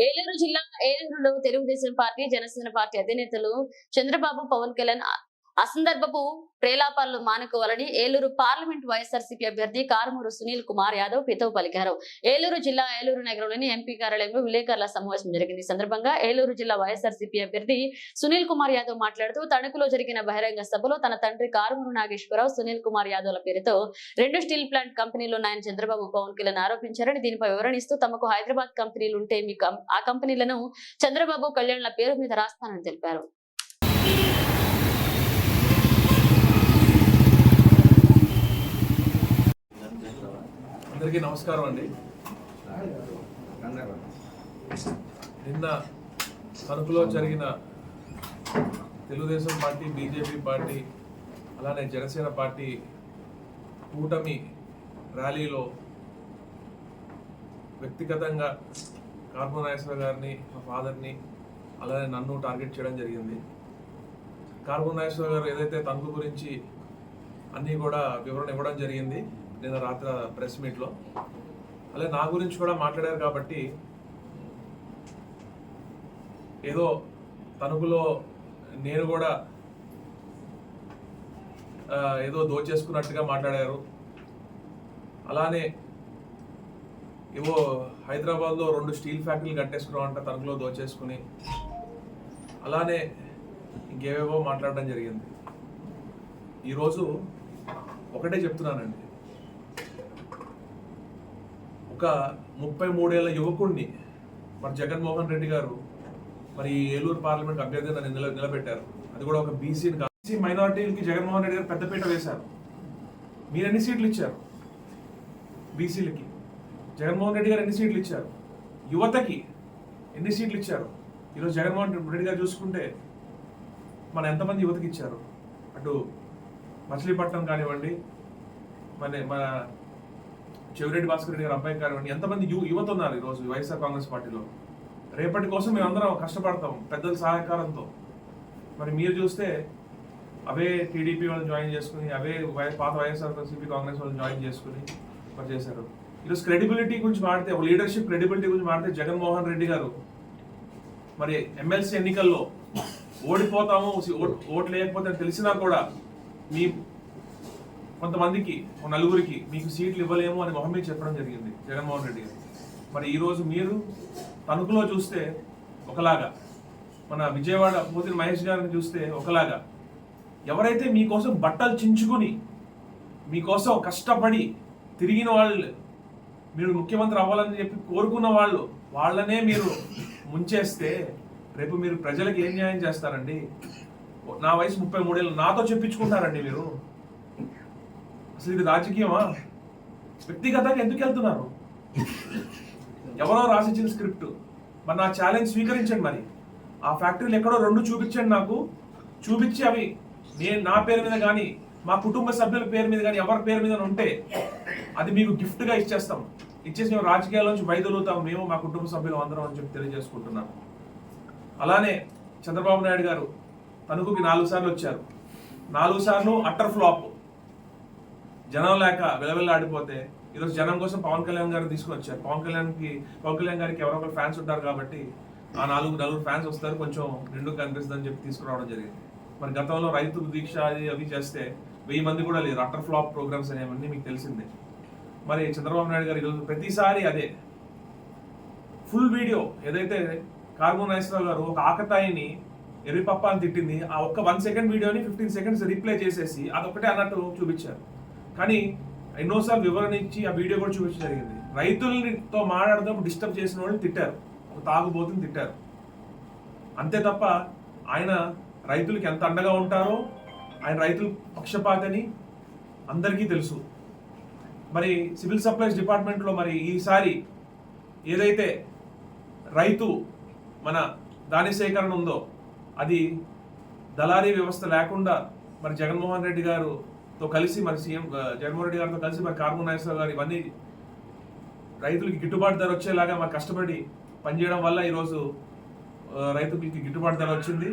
ఏలూరు జిల్లా ఏలూరులో Telugu Desam party Janasena party అధినేతలు చంద్రబాబు పవన్ కళ్యాణ్ అసందర్భపు ప్రేలాపాలను మానుకోవాలని ఏలూరు పార్లమెంట్ వైఎస్ఆర్సీపీ అభ్యర్థి కారుమూరు సునీల్ కుమార్ యాదవ్ పితవు పలికారు. ఏలూరు జిల్లా ఏలూరు నగరంలోని ఎంపీ కార్యాలయంలో విలేకరుల సమావేశం జరిగింది. ఈ సందర్భంగా ఏలూరు జిల్లా వైఎస్ఆర్సీపీ అభ్యర్థి సునీల్ కుమార్ యాదవ్ మాట్లాడుతూ తణుకులో జరిగిన బహిరంగ సభలో తన తండ్రి కారుమూరు నాగేశ్వరరావు సునీల్ కుమార్ యాదవ్ల పేరుతో రెండు స్టీల్ ప్లాంట్ కంపెనీలు ఉన్నాయని చంద్రబాబు పవన్ కళ్యాణ్ ఆరోపించారని దీనిపై వివరణిస్తూ తమకు హైదరాబాద్ కంపెనీలు ఉంటే మీ కం- ఆ కంపెనీలను చంద్రబాబు కళ్యాణ్ల పేరు మీద రాస్తానని తెలిపారు. అందరికీ నమస్కారం అండి. నిన్న తణుకులో జరిగిన తెలుగుదేశం పార్టీ బీజేపీ పార్టీ అలానే జనసేన పార్టీ కూటమి ర్యాలీలో వ్యక్తిగతంగా కార్బోనాయేశ్వర గారిని మా ఫాదర్ని అలానే నన్ను టార్గెట్ చేయడం జరిగింది. కార్బోనాయేశ్వర గారు ఏదైతే తణుకు గురించి అన్నీ కూడా వివరణ ఇవ్వడం జరిగింది. నిన్న రాత్రి ప్రెస్ మీట్లో అలాగే నా గురించి కూడా మాట్లాడారు కాబట్టి ఏదో తణుకులో నేను కూడా ఏదో దోచేసుకున్నట్టుగా మాట్లాడారు. అలానే ఏవో హైదరాబాద్లో రెండు స్టీల్ ఫ్యాక్టరీలు కట్టేసుకున్నాం అంట తణుకులో దోచేసుకుని. అలానే ఇంకేవేవో మాట్లాడడం జరిగింది. ఈరోజు ఒకటే చెప్తున్నానండి. ఒక ముప్పై మూడేళ్ళ యువకుడిని మరి జగన్మోహన్ రెడ్డి గారు మరి ఈ ఏలూరు పార్లమెంట్ అభ్యర్థి నన్ను నిల నిలబెట్టారు. అది కూడా ఒక బీసీని బీసీ మైనారిటీలకి జగన్మోహన్ రెడ్డి గారు పెద్దపీట వేశారు. మీరు ఎన్ని సీట్లు ఇచ్చారు? బీసీలకి. జగన్మోహన్ రెడ్డి గారు ఎన్ని సీట్లు ఇచ్చారు? యువతకి ఎన్ని సీట్లు ఇచ్చారు? ఈరోజు జగన్మోహన్ రెడ్డి గారు చూసుకుంటే మన ఎంతమంది యువతకి ఇచ్చారు? అటు మచిలీపట్నం కానివ్వండి మన మన చెవిరెడ్డి భాస్కర్ రెడ్డి గారు అబ్బాయి కానివ్వండి ఎంతమంది యు యువత ఉన్నారు ఈరోజు వైఎస్ఆర్ కాంగ్రెస్ పార్టీలో. రేపటి కోసం మేము అందరం కష్టపడతాం పెద్దల సహకారంతో. మరి మీరు చూస్తే అవే టీడీపీ వాళ్ళని జాయిన్ చేసుకుని అవే పాత వైఎస్ఆర్ సిపి కాంగ్రెస్ వాళ్ళని జాయిన్ చేసుకుని మరి చేశారు. ఈరోజు క్రెడిబిలిటీ గురించి మాడితే ఒక లీడర్షిప్ క్రెడిబిలిటీ గురించి మాడితే జగన్మోహన్ రెడ్డి గారు మరి ఎమ్మెల్సీ ఎన్నికల్లో ఓడిపోతాము ఓట్- ఓట్లు లేకపోతే అని తెలిసినా కూడా మీ కొంతమందికి నలుగురికి మీకు సీట్లు ఇవ్వలేము అని మొహం చెప్పడం జరిగింది జగన్మోహన్ రెడ్డి గారు. మరి ఈరోజు మీరు తణుకులో చూస్తే ఒకలాగా మన విజయవాడ పోతిన మహేష్ గారిని చూస్తే ఒకలాగా ఎవరైతే మీకోసం బట్టలు చించుకుని మీకోసం కష్టపడి తిరిగిన వాళ్ళు మీరు ముఖ్యమంత్రి అవ్వాలని చెప్పి కోరుకున్న వాళ్ళు వాళ్ళనే మీరు ముంచేస్తే రేపు మీరు ప్రజలకు ఏం న్యాయం చేస్తారండి? నా వయసు ముప్పై మూడేళ్ళు నాతో చెప్పించుకుంటారండి మీరు. అసలు ఇది రాజకీయమా? వ్యక్తిగతంగా ఎందుకు వెళ్తున్నారు? ఎవరో రాసిచ్చిన స్క్రిప్ట్. మరి నా ఛాలెంజ్ స్వీకరించండి మరి. ఆ ఫ్యాక్టరీలు ఎక్కడో రెండు చూపించండి నాకు. చూపించి అవి నేను నా పేరు మీద కానీ మా కుటుంబ సభ్యుల పేరు మీద కానీ ఎవరి పేరు మీద ఉంటే అది మీకు గిఫ్ట్గా ఇచ్చేస్తాం. ఇచ్చేసి మేము రాజకీయాల నుంచి వైదొలుగుతాం. మేము మా కుటుంబ సభ్యులు అందరం అని చెప్పి తెలియజేసుకుంటున్నాం అలానే చంద్రబాబు నాయుడు గారు తణుకుకి నాలుగు సార్లు వచ్చారు. నాలుగు సార్లు అట్టర్ ఫ్లాప్. జనం లేక విలవిల్లాడిపోతే ఈరోజు జనం కోసం పవన్ కళ్యాణ్ గారు తీసుకుని వచ్చారు. పవన్ కళ్యాణ్కి పవన్ కళ్యాణ్ గారికి ఎవరో ఒకరు ఫ్యాన్స్ ఉంటారు కాబట్టి ఆ నాలుగు నలుగురు ఫ్యాన్స్ వస్తారు కొంచెం రెండు కనిపిస్తుందని చెప్పి తీసుకురావడం జరిగింది. మరి గతంలో రైతు దీక్ష అది అవి చేస్తే వెయ్యి మంది కూడా లేదు అట్టర్ ఫ్లాప్ ప్రోగ్రామ్స్ అనేవన్నీ మీకు తెలిసిందే. మరి చంద్రబాబు నాయుడు గారు ఈరోజు ప్రతిసారి అదే. ఫుల్ వీడియో ఏదైతే కార్బన్ నాగేశ్వరరావు గారు ఒక ఆకతాయిని ఎర్రిపప్ప అని తిట్టింది ఆ ఒక్క వన్ సెకండ్ వీడియోని ఫిఫ్టీన్ సెకండ్స్ రిప్లై చేసేసి అదొకటే అన్నట్టు చూపించారు. కానీ ఎన్నోసార్లు వివరణ ఇచ్చి ఆ వీడియో కూడా చూపించడం జరిగింది. రైతులతో మాట్లాడదాం డిస్టర్బ్ చేసిన వాళ్ళని తిట్టారు. ఒక తాగుబోతుని తిట్టారు. అంతే తప్ప ఆయన రైతులకు ఎంత అండగా ఉంటారో ఆయన రైతులు పక్షపాతని అందరికీ తెలుసు. మరి సివిల్ సప్లైస్ డిపార్ట్మెంట్లో మరి ఈసారి ఏదైతే రైతు మన దాని సేకరణ ఉందో అది దళారీ వ్యవస్థ లేకుండా మరి జగన్మోహన్ రెడ్డి గారు తో కలిసి మరి సీఎం జగన్మోహన్ రెడ్డి గారితో కలిసి మరి కార్బన్ నాగేశ్వరరావు గారు ఇవన్నీ రైతులకి గిట్టుబాటు ధర వచ్చేలాగా మరి కష్టపడి పనిచేయడం వల్ల ఈరోజు రైతులకి గిట్టుబాటు ధర వచ్చింది.